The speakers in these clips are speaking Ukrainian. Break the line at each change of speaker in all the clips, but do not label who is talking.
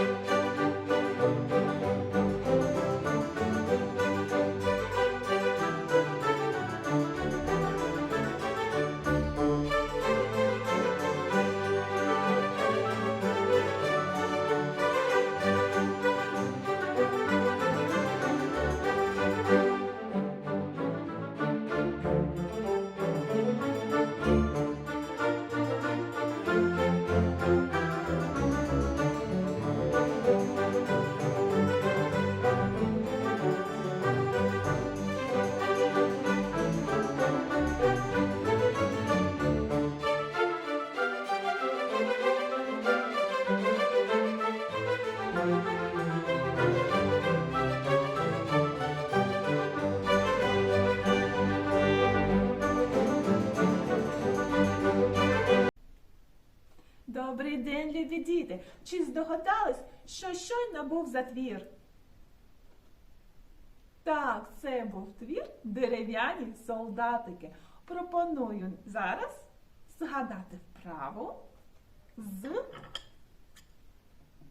thank you Добрий день, любі діти! Чи здогадались, що щойно був за твір? Так, це був твір дерев'яні солдатики. Пропоную зараз згадати вправу з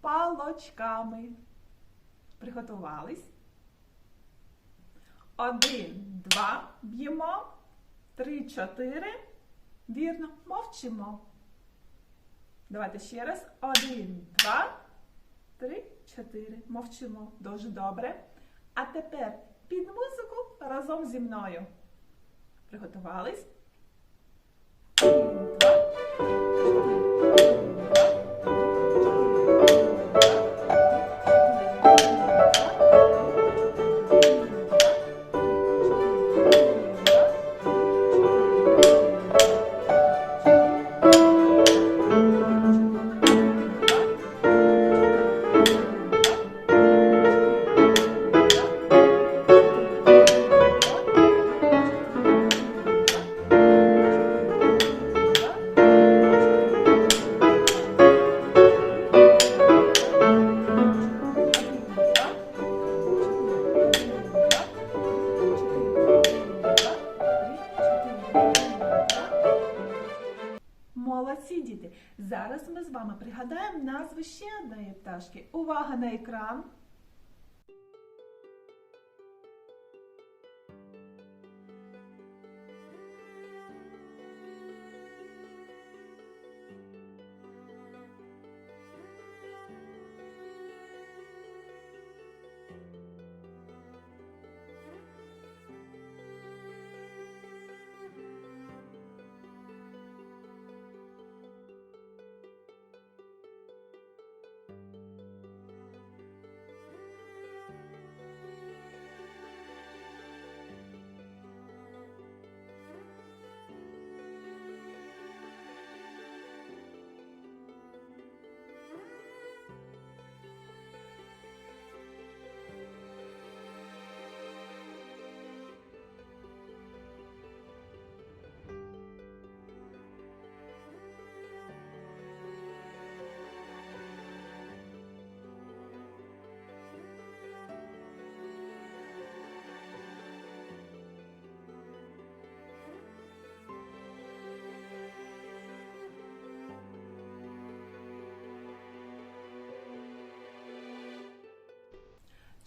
палочками. Приготувались? Один, два, б'ємо, три, чотири. Вірно, мовчимо. Давайте ще раз. Один, два, три, чотири. Мовчимо. Дуже добре. А тепер під музику разом зі мною. Приготувались? Зараз ми з вами пригадаємо назви ще одної пташки. Увага на екран!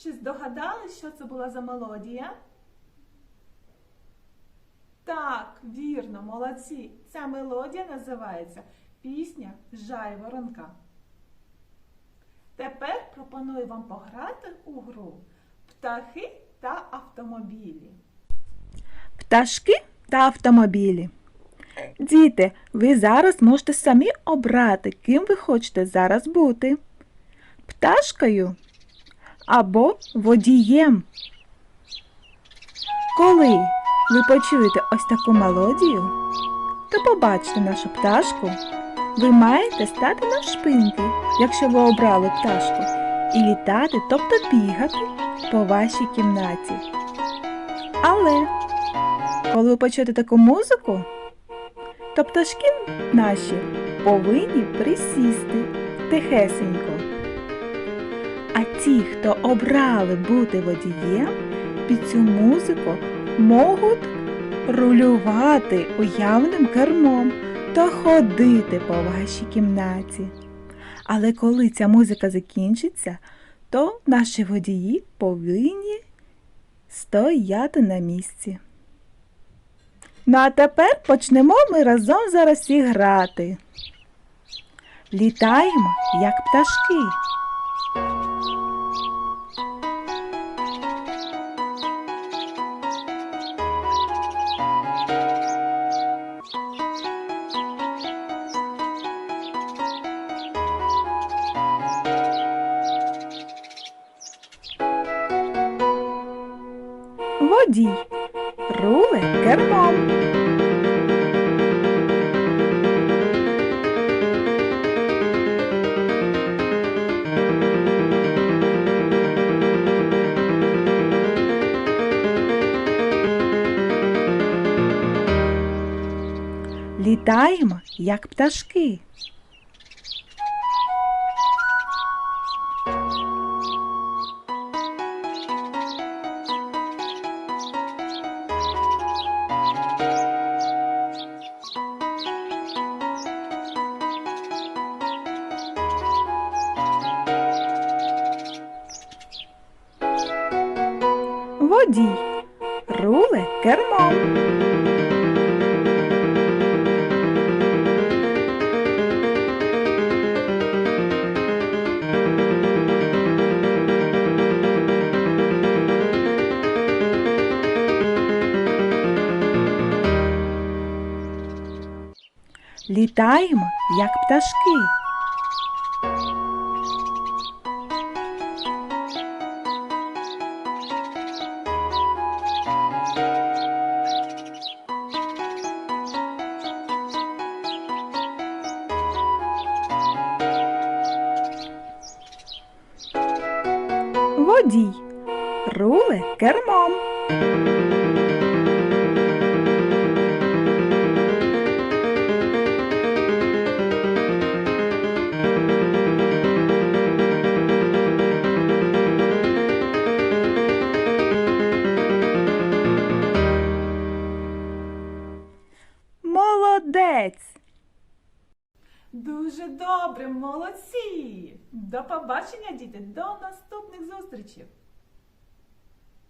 Чи здогадались, що це була за мелодія? Так, вірно, молодці. Ця мелодія називається Пісня Жайворонка. Тепер пропоную вам пограти у гру Птахи та автомобілі.
Пташки та автомобілі. Діти, ви зараз можете самі обрати, ким ви хочете зараз бути. Пташкою або водієм. Коли ви почуєте ось таку мелодію, то побачите нашу пташку. Ви маєте стати навшпиньки, якщо ви обрали пташку, і літати, тобто бігати по вашій кімнаті. Але коли ви почуєте таку музику, то пташки наші повинні присісти тихесенько. А ті, хто обрали бути водієм, під цю музику можуть рулювати уявним кермом та ходити по вашій кімнаті. Але коли ця музика закінчиться, то наші водії повинні стояти на місці. Ну а тепер почнемо ми разом зараз всі грати. Літаємо, як пташки. Водій. Руле кермом. Літаємо, як пташки. Водій. Руле кермом. Літаємо, як пташки. Водій. рули кермом.
Дуже добре, молодці! До побачення, діти, до наступних зустрічей!